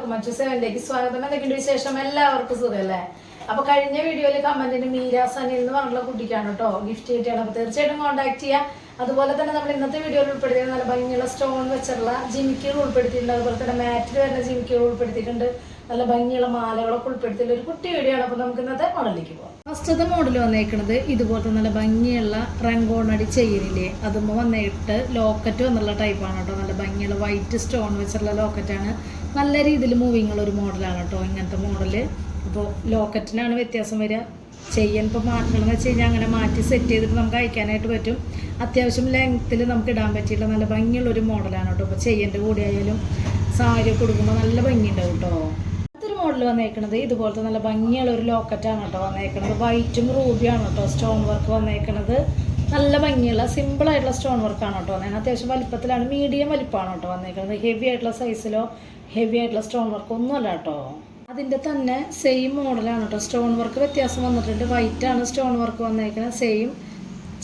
എല്ലാവർക്കും മറ്റു സെവനിലേക്ക് സ്വാഗതം. എന്തൊക്കെയുണ്ട് വിശേഷം? എല്ലാവർക്കും സുഖമല്ലേ അപ്പൊ കഴിഞ്ഞ വീഡിയോയിൽ കമന്റിന് മീര സനി എന്ന് പറഞ്ഞുള്ള കുട്ടിക്കാണ് കേട്ടോ. ഗിഫ്റ്റ് കിട്ടിയാണ്. അപ്പൊ തീർച്ചയായിട്ടും കോൺടാക്ട് ചെയ്യാം. അതുപോലെ തന്നെ നമ്മൾ ഇന്നത്തെ വീഡിയോയിൽ ഉൾപ്പെടുത്തിയ നല്ല ഭംഗിയുള്ള സ്റ്റോൺ വെച്ചിട്ടുള്ള ജിമിക്കുകൾ ഉൾപ്പെടുത്തിയിട്ടുണ്ട്. അതുപോലെ തന്നെ മാറ്റിൽ വരുന്ന ജിമിക്കുകൾ ഉൾപ്പെടുത്തിയിട്ടുണ്ട്. നല്ല ഭംഗിയുള്ള മാലകളൊക്കെ ഉൾപ്പെടുത്തിയുള്ള ഒരു കുട്ടി വീഡിയോ അപ്പോൾ അപ്പൊ നമുക്ക് ഇന്നത്തെ മോഡലിലേക്ക് പോകാം ഫസ്റ്റത്തെ മോഡൽ വന്നേക്കുന്നത് ഇതുപോലത്തെ നല്ല ഭംഗിയുള്ള റംഗോണടി ചെയിനില്ലേ? അതുമ്പോൾ വന്നിട്ട് ലോക്കറ്റ് വന്നുള്ള ടൈപ്പാണ് കേട്ടോ. നല്ല ഭംഗിയുള്ള വൈറ്റ് സ്റ്റോൺ വെച്ചുള്ള ലോക്കറ്റാണ് നല്ല രീതിയിൽ മൂവിങ് ഉള്ള ഒരു മോഡലാണ് കേട്ടോ ഇങ്ങനത്തെ മോഡൽ അപ്പോൾ ലോക്കറ്റിനാണ് വ്യത്യാസം വരിക. ചെയ്യാൻ ഇപ്പോൾ മാറ്റണം എന്ന് വെച്ച് കഴിഞ്ഞാൽ അങ്ങനെ മാറ്റി സെറ്റ് ചെയ്തിട്ട് നമുക്ക് അയക്കാനായിട്ട് പറ്റും. അത്യാവശ്യം ലെങ്ത്തിൽ നമുക്ക് ഇടാൻ പറ്റിയുള്ള നല്ല ഭംഗിയുള്ള ഒരു മോഡലാണ് കേട്ടോ. ഇപ്പോൾ ചെയ്യന്റെ കൂടെ ആയാലും സാരി കൊടുക്കുമ്പോൾ നല്ല ഭംഗിയുണ്ടാവും കേട്ടോ. മോഡൽ വന്നേക്കണത്. ഇതുപോലത്തെ നല്ല ഭംഗിയുള്ള ഒരു ലോക്കറ്റാണ് കേട്ടോ വന്നേക്കുന്നത് വൈറ്റും റൂബിയാണ് കേട്ടോ സ്റ്റോൺ വർക്ക് വന്നേക്കുന്നത് നല്ല ഭംഗിയുള്ള സിമ്പിൾ ആയിട്ടുള്ള സ്റ്റോൺ വർക്കാണ് കേട്ടോ വന്നേക്കുന്നത് അത്യാവശ്യം വലിപ്പത്തിലാണ് മീഡിയം വലിപ്പമാണ് കേട്ടോ വന്നേക്കുന്നത് ഹെവി ആയിട്ടുള്ള സൈസിലോ ഹെവി ആയിട്ടുള്ള സ്റ്റോൺ വർക്ക് ഒന്നുമല്ല കേട്ടോ. അതിന്റെ തന്നെ സെയിം മോഡലാണ് കേട്ടോ. സ്റ്റോൺ വർക്ക് വ്യത്യാസം വന്നിട്ടുണ്ട്. വൈറ്റാണ് സ്റ്റോൺ വർക്ക് വന്നേക്കുന്നത് സെയിം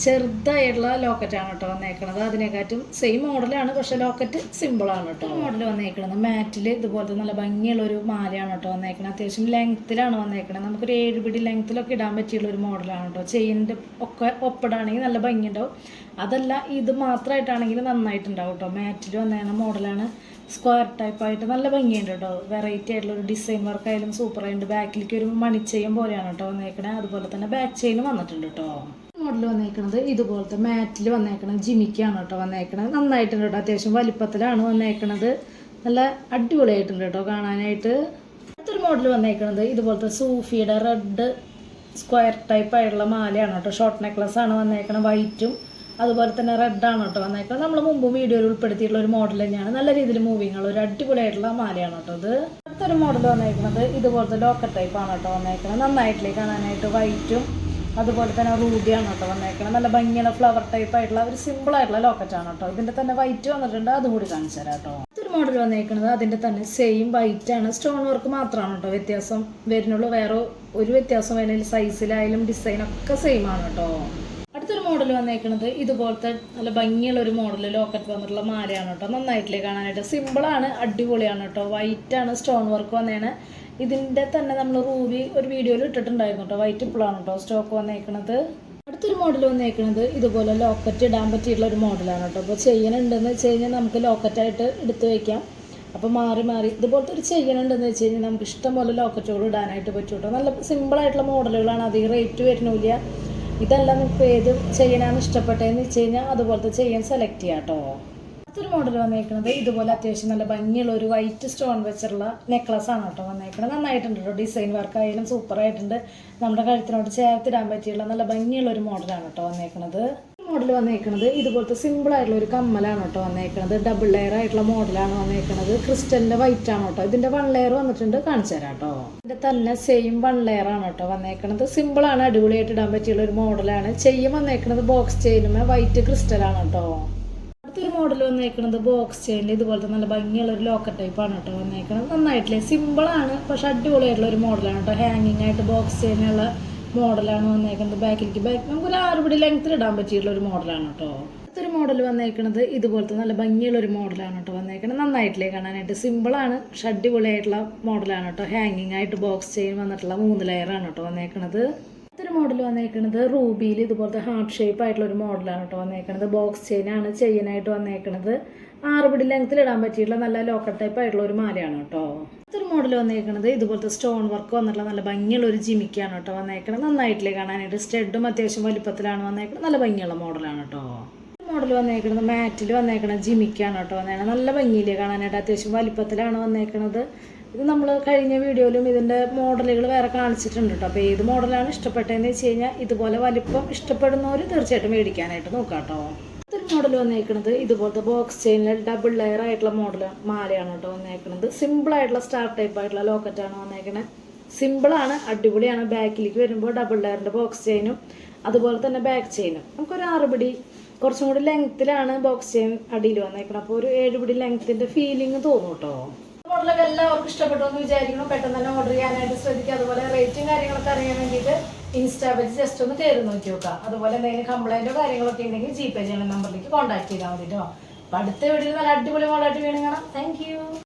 ചെറുതായിട്ടുള്ള ലോക്കറ്റാണ് കേട്ടോ വന്നേക്കണത്. അതിനെക്കാട്ടും സെയിം മോഡലാണ് പക്ഷെ ലോക്കറ്റ് സിമ്പിളാണ് കേട്ടോ. മോഡൽ വന്നേക്കണത്. മാറ്റിൽ ഇതുപോലത്തെ നല്ല ഭംഗിയുള്ള ഒരു മാലയാണ് കേട്ടോ വന്നേക്കണത്. അത്യാവശ്യം ലെങ്ത്തിലാണ് വന്നേക്കണത്. നമുക്കൊരു ഏഴ് പിടി ലെങ്ത്തിലൊക്കെ ഇടാൻ പറ്റിയുള്ള ഒരു മോഡലാണ് കേട്ടോ. ചെയിനിന്റെ ഒക്കെ ഒപ്പിടാണെങ്കിൽ നല്ല ഭംഗിയുണ്ടാവും. അതല്ല ഇത് മാത്രമായിട്ടാണെങ്കിൽ നന്നായിട്ടുണ്ടാവും കേട്ടോ. മാറ്റിൽ വന്നേക്കുന്ന മോഡലാണ് സ്ക്വയർ ടൈപ്പ് ആയിട്ട് നല്ല ഭംഗിയുണ്ട് കേട്ടോ. വെറൈറ്റി ആയിട്ടുള്ള ഒരു ഡിസൈൻ വർക്ക് ആയാലും സൂപ്പറായിട്ട് ബാക്കിലേക്ക് ഒരു മണിച്ചെയ്യും പോലെയാണ് കേട്ടോ വന്നേക്കണേ അതുപോലെ തന്നെ ബാക്ക് ചെയിനും വന്നിട്ടുണ്ട് കേട്ടോ. മോഡൽ വന്നേക്കണത് ഇതുപോലത്തെ മാറ്റിൽ വന്നേക്കണത് ജിമിക്കാണ് കേട്ടോ വന്നേക്കണത്. നന്നായിട്ടുണ്ട് കേട്ടോ അത്യാവശ്യം വലിപ്പത്തിലാണ് വന്നേക്കണത്. നല്ല അടിപൊളിയായിട്ടുണ്ട് കേട്ടോ കാണാനായിട്ട്. അടുത്തൊരു മോഡൽ വന്നേക്കണത് ഇതുപോലത്തെ സൂഫിയുടെ റെഡ് സ്ക്വയർ ടൈപ്പ് ആയിട്ടുള്ള മാലയാണ് കേട്ടോ. ഷോർട്ട് നെക്ലസ് ആണ് വന്നേക്കണത് വൈറ്റും അതുപോലെ തന്നെ റെഡാണ് കേട്ടോ വന്നേക്കുന്നത് നമ്മൾ മുമ്പ് വീഡിയോയിൽ ഉൾപ്പെടുത്തിയിട്ടുള്ള ഒരു മോഡൽ തന്നെയാണ്. നല്ല രീതിയിൽ മൂവിങ് ഉള്ള ഒരു അടിപൊളിയായിട്ടുള്ള മാലയാണ് കേട്ടോ ഇത്. അടുത്തൊരു മോഡൽ വന്നേക്കുന്നത് ഇതുപോലത്തെ ലോക്കർ ടൈപ്പ് ആണ് കേട്ടോ വന്നേക്കുന്നത് നന്നായിട്ടില്ലേ കാണാനായിട്ട് വൈറ്റും അതുപോലെ തന്നെ റൂബിയാണ് കേട്ടോ വന്നേക്കണം നല്ല ഭംഗിയുള്ള ഫ്ലവർ ടൈപ്പ് ആയിട്ടുള്ള ഒരു സിമ്പിൾ ആയിട്ടുള്ള ലോക്കറ്റ് ആണ് കേട്ടോ. ഇതിന്റെ തന്നെ വൈറ്റ് വന്നിട്ടുണ്ട് അതും കൂടി കാണിച്ചു തരാം കേട്ടോ. ഇതൊരു മോഡൽ വന്നേക്കുന്നത് അതിന്റെ തന്നെ സെയിം വൈറ്റ് ആണ്. സ്റ്റോൺ വർക്ക് മാത്രമാണ് കേട്ടോ വ്യത്യാസം വരുന്നുള്ളൂ. വേറെ ഒരു വ്യത്യാസം വരുന്നില്ല. സൈസിലായാലും ഡിസൈൻ ഒക്കെ സെയിം ആണ് കേട്ടോ. അടുത്തൊരു മോഡൽ വന്നേക്കുന്നത് ഇതുപോലത്തെ നല്ല ഭംഗിയുള്ള ഒരു മോഡൽ ലോക്കറ്റ് വന്നിട്ടുള്ള മാലയാണ് കേട്ടോ. നന്നായിട്ടില്ലേ കാണാനായിട്ട്. സിമ്പിളാണ് അടിപൊളിയാണ് കേട്ടോ. ആണ് സ്റ്റോൺ വർക്ക് വന്നേണ് ഇതിന്റെ തന്നെ നമ്മൾ റൂബി ഒരു വീഡിയോയിൽ ഇട്ടിട്ടുണ്ടായിരുന്നു കേട്ടോ. വൈറ്റ് ഇപ്പോഴാണ് കേട്ടോ. സ്റ്റോക്ക് വന്നേക്കണത്. അടുത്തൊരു മോഡൽ വന്നേക്കണത് ഇതുപോലെ ലോക്കറ്റ് ഇടാൻ പറ്റിയിട്ടുള്ള ഒരു മോഡലാണ് കേട്ടോ. അപ്പോൾ ചെയ്യണുണ്ടെന്ന് വെച്ച് കഴിഞ്ഞാൽ നമുക്ക് ലോക്കറ്റായിട്ട് എടുത്ത് വയ്ക്കാം അപ്പോൾ മാറി മാറി ഇതുപോലത്തെ ഒരു ചെയ്യണുണ്ടെന്ന് വെച്ച് കഴിഞ്ഞാൽ നമുക്ക് ഇഷ്ടം പോലെ ലോക്കറ്റുകൾ ഇടാനായിട്ട് പറ്റും കേട്ടോ. നല്ല സിമ്പിളായിട്ടുള്ള മോഡലുകളാണ് അധികം റേറ്റ് വരുന്നില്ല. ഇതെല്ലാം നിങ്ങൾക്ക് ഏത് ചെയ്യാനാണ് ഇഷ്ടപ്പെട്ടതെന്ന് വെച്ച് കഴിഞ്ഞാൽ അതുപോലത്തെ ചെയ്യാൻ സെലക്ട് ചെയ്യാം കേട്ടോ. അടുത്തൊരു മോഡൽ വന്നേക്കുന്നത് ഇതുപോലെ അത്യാവശ്യം നല്ല ഭംഗിയുള്ള ഒരു വൈറ്റ് സ്റ്റോൺ വെച്ചുള്ള നെക്ലസ് ആണ് കേട്ടോ വന്നേക്കുന്നത് നന്നായിട്ടുണ്ട് കേട്ടോ ഡിസൈൻ വർക്ക് ആയാലും സൂപ്പർ ആയിട്ടുണ്ട്. നമ്മുടെ കഴുത്തിനോട് ചേർത്തിടാൻ പറ്റിയുള്ള നല്ല ഭംഗിയുള്ള ഒരു മോഡലാണ് കേട്ടോ വന്നേക്കുന്നത് മോഡൽ വന്നേക്കുന്നത് ഇതുപോലത്തെ സിമ്പിൾ ആയിട്ടുള്ള ഒരു കമ്മലാണ് കേട്ടോ വന്നേക്കുന്നത് ഡബിൾ ലെയർ ആയിട്ടുള്ള മോഡലാണ് വന്നേക്കുന്നത് ക്രിസ്റ്റലിന്റെ വൈറ്റ് ആണ് കേട്ടോ. ഇതിന്റെ വൺ ലെയർ വന്നിട്ടുണ്ട് കാണിച്ചു തരാം കേട്ടോ. ഇതിന്റെ തന്നെ സെയിം വൺ ലെയർ ആണ് കേട്ടോ വന്നേക്കുന്നത് സിമ്പിൾ ആണ് അടിപൊളിയായിട്ട് ഇടാൻ പറ്റിയുള്ള ഒരു മോഡലാണ് ചെയ്യും വന്നേക്കുന്നത് ബോക്സ് ചെയിനുമേ വൈറ്റ് ക്രിസ്റ്റലാണ് കേട്ടോ. മോഡൽ വന്നേക്കുന്നത് ബോക്സ് ചെയിനിൽ ഇതുപോലത്തെ നല്ല ഭംഗിയുള്ള ഒരു ലോക്കർ ടൈപ്പ് ആണ് കേട്ടോ വന്നേക്കുന്നത് നന്നായിട്ടില്ലേ? സിമ്പിളാണ് പക്ഷെ അടിപൊളിയായിട്ടുള്ള ഒരു മോഡലാണ് കേട്ടോ ഹാങ്ങിങ് ആയിട്ട് ബോക്സ് ചെയിനുള്ള മോഡലാണ് വന്നേക്കുന്നത് ബാക്കിലേക്ക് ബാക്ക് നമുക്ക് ഒരു ആറുപടി ലെങ്ത്തിൽ ഇടാൻ പറ്റിയിട്ടുള്ള ഒരു മോഡലാണ് കേട്ടോ അടുത്തൊരു മോഡൽ വന്നേക്കുന്നത് ഇതുപോലത്തെ നല്ല ഭംഗിയുള്ള ഒരു മോഡലാണ് കേട്ടോ വന്നേക്കുന്നത് നന്നായിട്ടില്ലേ കാണാനായിട്ട്? സിമ്പിളാണ് പക്ഷെ അടിപൊളിയായിട്ടുള്ള മോഡലാണ് കേട്ടോ ഹാങ്ങിങ് ആയിട്ട് ബോക്സ് ചെയിൻ വന്നിട്ടുള്ള മൂന്ന് ലെയറാണ് കേട്ടോ വന്നേക്കുന്നത് മോഡൽ വന്നേക്കുന്നത് റൂബിയിൽ ഇതുപോലത്തെ ഹാർട്ട് ഷേപ്പ് ആയിട്ടുള്ള ഒരു മോഡലാണ് കേട്ടോ വന്നേക്കുന്നത് ബോക്സ് ചെയിനാണ് ചെയ്യാനായിട്ട് വന്നേക്കുന്നത് ആറുപിടി ലെങ്ത്തിൽ ഇടാൻ പറ്റിയിട്ടുള്ള നല്ല ലോക്കൽ ടൈപ്പ് ആയിട്ടുള്ള ഒരു മാലയാണ് കേട്ടോ. അടുത്തൊരു മോഡൽ വന്നേക്കുന്നത് ഇതുപോലത്തെ സ്റ്റോൺ വർക്ക് വന്നിട്ടുള്ള നല്ല ഭംഗിയുള്ള ഒരു ജിമിക്കാണ് കേട്ടോ വന്നേക്കുന്നത് നന്നായിട്ടില്ലേ കാണാനായിട്ട്. സ്റ്റെഡും അത്യാവശ്യം വലിപ്പത്തിലാണ് വന്നേക്കുന്നത് നല്ല ഭംഗിയുള്ള മോഡലാണ് കേട്ടോ. മോഡൽ വന്നേക്കുന്നത് മാറ്റിൽ വന്നേക്കുന്നത് ജിമിക്കാണ് കേട്ടോ വന്നേക്കുന്നത് നല്ല ഭംഗിയില്ലേ കാണാനായിട്ട്. അത്യാവശ്യം വലിപ്പത്തിലാണ് വന്നേക്കുന്നത് ഇത് നമ്മൾ കഴിഞ്ഞ വീഡിയോയിലും ഇതിന്റെ മോഡലുകൾ വേറെ കാണിച്ചിട്ടുണ്ട് കേട്ടോ അപ്പോൾ ഏത് മോഡലാണ് ഇഷ്ടപ്പെട്ടതെന്ന് വെച്ച് കഴിഞ്ഞാൽ ഇതുപോലെ വലിപ്പം ഇഷ്ടപ്പെടുന്നവർ തീർച്ചയായിട്ടും മേടിക്കാനായിട്ട് നോക്കാം കേട്ടോ അടുത്തൊരു മോഡൽ വന്നേക്കുന്നത് ഇതുപോലത്തെ ബോക്സ് ചെയിനിൽ ഡബിൾ ലെയർ ആയിട്ടുള്ള മോഡൽ മാലയാണ് കേട്ടോ വന്നേക്കുന്നത് സിമ്പിളായിട്ടുള്ള സ്റ്റാർ ടൈപ്പ് ആയിട്ടുള്ള ലോക്കറ്റാണ് വന്നേക്കുന്നത് സിമ്പിളാണ് അടിപൊളിയാണ്. ബാക്കിലേക്ക് വരുമ്പോൾ ഡബിൾ ലെയറിന്റെ ബോക്സ് ചെയിനും അതുപോലെ തന്നെ ബാക്ക് ചെയിനും നമുക്കൊരു ആറുപിടി കുറച്ചും കൂടി ലെങ്ത്തിലാണ് ബോക്സ് ചെയിൻ അടിയിൽ വന്നേക്കുന്നത് അപ്പോൾ ഒരു ഏഴുപിടി ലെങ്ത്തിന്റെ ഫീലിംഗ് തോന്നും കേട്ടോ മോഡലൊക്കെ എല്ലാവർക്കും ഇഷ്ടപ്പെട്ടു എന്ന് വിചാരിക്കണം പെട്ടെന്ന് തന്നെ ഓർഡർ ചെയ്യാനായിട്ട് ശ്രദ്ധിക്കുക. അതുപോലെ റേറ്റും കാര്യങ്ങളൊക്കെ അറിയാൻ വേണ്ടിയിട്ട് ഇൻസ്റ്റാ പേജ് ജസ്റ്റ് ഒന്ന് കയറി നോക്കി നോക്കുക. അതുപോലെ എന്തെങ്കിലും കംപ്ലൈന്റോ കാര്യങ്ങളൊക്കെ ഉണ്ടെങ്കിൽ ജി പേ ചെയ്യണ നമ്പറിലേക്ക് കോൺടാക്ട് ചെയ്താൽ മതി കേട്ടോ അപ്പോൾ അടുത്ത വീഡിയോയിൽ നല്ല അടിപൊളി മോഡലായിട്ട് വീണ് കാണാം താങ്ക്